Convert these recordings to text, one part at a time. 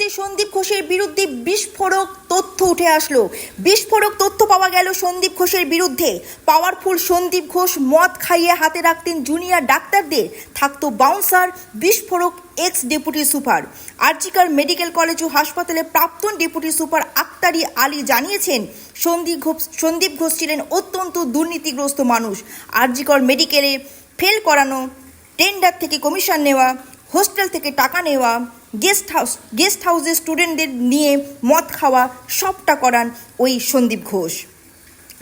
মুহূর্তে সন্দীপ ঘোষের বিরুদ্ধে বিস্ফোরক তথ্য উঠে আসলো। বিস্ফোরক তথ্য পাওয়া গেল সন্দীপ ঘোষের বিরুদ্ধে। পাওয়ারফুল সন্দীপ ঘোষ মদ খাইয়ে হাতে রাখতেন জুনিয়র ডাক্তারদের। থাকতো বাউন্সার, বিস্ফোরক ex deputy super. R G Kar medical college ও হাসপাতালে প্রাক্তন ডেপুটি সুপার আক্তারি আলী জানিয়েছেন, সন্দীপ ঘোষ সন্দীপ ঘোষ ছিলেন অত্যন্ত দুর্নীতিগ্রস্ত মানুষ। আরজিকর মেডিকেলে ফেল করানো, টেন্ডার থেকে কমিশন নেওয়া, হোস্টেল থেকে টাকা নেওয়া গেস্ট হাউস, গেস্ট হাউসে স্টুডেন্টদের নিয়ে মদ খাওয়া, সবটা করান ওই সন্দীপ ঘোষ।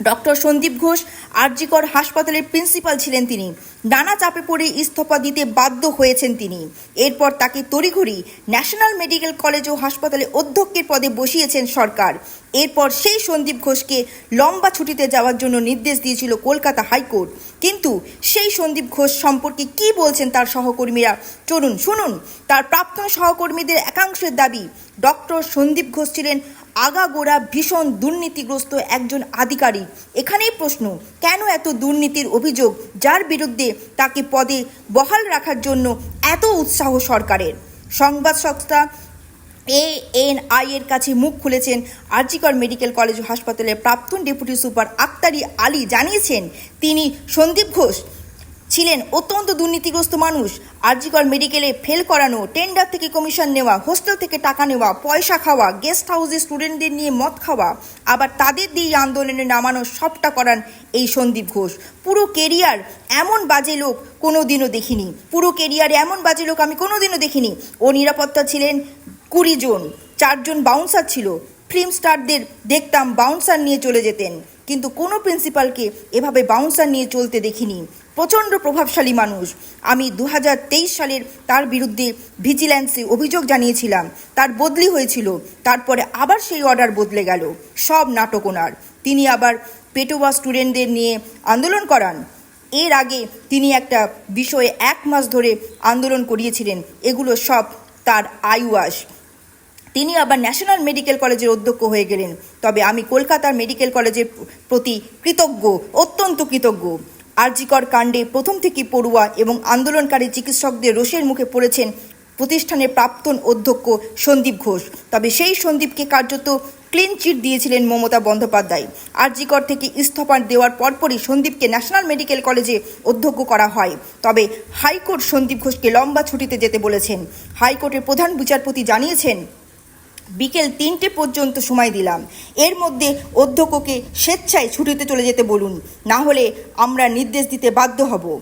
ডক্টর সন্দীপ ঘোষ, আরজিকর হাসপাতালের প্রিন্সিপাল ছিলেন তিনি। নানা চাপে পড়ে ইস্তফা দিতে বাধ্য হয়েছেন তিনি। এরপর তাকে তড়িঘড়ি ন্যাশনাল মেডিকেল কলেজ ও হাসপাতালে অধ্যক্ষের পদে বসিয়েছেন সরকার। এরপর সেই সন্দীপ ঘোষকে লম্বা ছুটিতে যাওয়ার জন্য নির্দেশ দিয়েছিল কলকাতা হাইকোর্ট। কিন্তু সেই সন্দীপ ঘোষ সম্পর্কে কি বলছেন তার সহকর্মীরা? চলুন শুনুন। তার প্রাক্তন সহকর্মীদের একাংশের দাবি, ডক্টর সন্দীপ ঘোষ ছিলেন আগাগোড়া ভীষণ দুর্নীতিগ্রস্ত একজন আধিকারিক। এখানেই প্রশ্ন, কেন এত দুর্নীতির অভিযোগ? যার বিরুদ্ধে তাকে পদে বহাল রাখার জন্য এত উৎসাহ সরকারের। সংবাদ সংস্থা আই এর কাছে মুখ খুলেছেন আরজিকর মেডিকেল কলেজ হাসপাতালের প্রাক্তন ডেপুটি সুপার আক্তারি আলী। জানিয়েছেন, তিনি সন্দীপ ঘোষ ছিলেন অত্যন্ত দুর্নীতিগ্রস্ত মানুষ। আরজিকর মেডিকেলে ফেল করানো, টেন্ডার থেকে কমিশন নেওয়া, হোস্টেল থেকে টাকা নেওয়া, পয়সা খাওয়া, গেস্ট হাউসে স্টুডেন্টদের নিয়ে মদ খাওয়া, আবার তাদের দিয়ে আন্দোলনে নামানো সবটা করান এই সন্দীপ ঘোষ। পুরো কেরিয়ার এমন বাজে লোক কোনো দিনও দেখিনি। পুরো কেরিয়ার এমন বাজে লোক আমি কোনো দিনও দেখিনি। ও নিরাপত্তা ছিলেন কুড়ি জন, চারজন বাউন্সার ছিল। ফিল্ম স্টারদের দেখতাম বাউন্সার নিয়ে চলে যেতেন। কিন্তু কোনো প্রিন্সিপালকে এভাবে বাউন্সার নিয়ে চলতে দেখিনি। প্রচণ্ড প্রভাবশালী মানুষ। আমি দু হাজার তেইশ সালের তার বিরুদ্ধে ভিজিল্যান্সে অভিযোগ জানিয়েছিলাম। তার বদলি হয়েছিল। তারপরে আবার সেই অর্ডার বদলে গেল। সব নাটক ওনার। তিনি আবার পেটোয়া স্টুডেন্টদের নিয়ে আন্দোলন করান। এর আগে তিনি একটা বিষয়ে এক মাস ধরে আন্দোলন করিয়েছিলেন। এগুলো সব তার আইওয়াস তিনি আবার ন্যাশনাল মেডিকেল কলেজের অধ্যক্ষ হয়ে গেলেন। তবে আমি কলকাতার মেডিকেল কলেজের প্রতি কৃতজ্ঞ, অত্যন্ত কৃতজ্ঞ। আরজিকর কাণ্ডে প্রথম থেকে পড়ুয়া এবং আন্দোলনকারী চিকিৎসকদের রোষের মুখে পড়েছেন প্রতিষ্ঠানের প্রাক্তন অধ্যক্ষ সন্দীপ ঘোষ। তবে সেই সন্দীপকে কার্যত ক্লিন চিট দিয়েছিলেন মমতা বন্দ্যোপাধ্যায়। আরজিকর থেকে ইস্তফা দেওয়ার পরপরই সন্দীপকে ন্যাশনাল মেডিকেল কলেজে অধ্যক্ষ করা হয়। তবে হাইকোর্ট সন্দীপ ঘোষকে লম্বা ছুটিতে যেতে বলেছেন। হাইকোর্টের প্রধান বিচারপতি জানিয়েছেন বিকেল তিনটে পর্যন্ত সময় দিলাম। এর মধ্যে অধ্যক্ষকে স্বেচ্ছায় ছুটিতে চলে যেতে বলুন, না হলে আমরা নির্দেশ দিতে বাধ্য হব।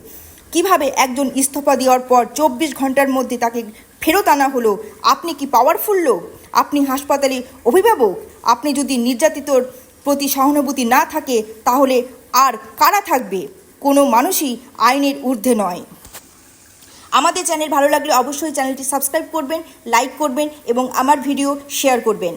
কীভাবে একজন ইস্তফা দেওয়ার পর চব্বিশ ঘণ্টার মধ্যে তাকে ফেরত আনা হলো? আপনি কি পাওয়ারফুল লোক? আপনি হাসপাতালে অভিভাবক? আপনি যদি নির্যাতিতর প্রতি সহানুভূতি না থাকে, তাহলে আর কারা থাকবে? কোনো মানুষই আইনের ঊর্ধ্বে নয়। আমাদের চ্যানেল ভালো লাগলে অবশ্যই চ্যানেলটি সাবস্ক্রাইব করবেন, লাইক করবেন এবং আমার ভিডিও শেয়ার করবেন।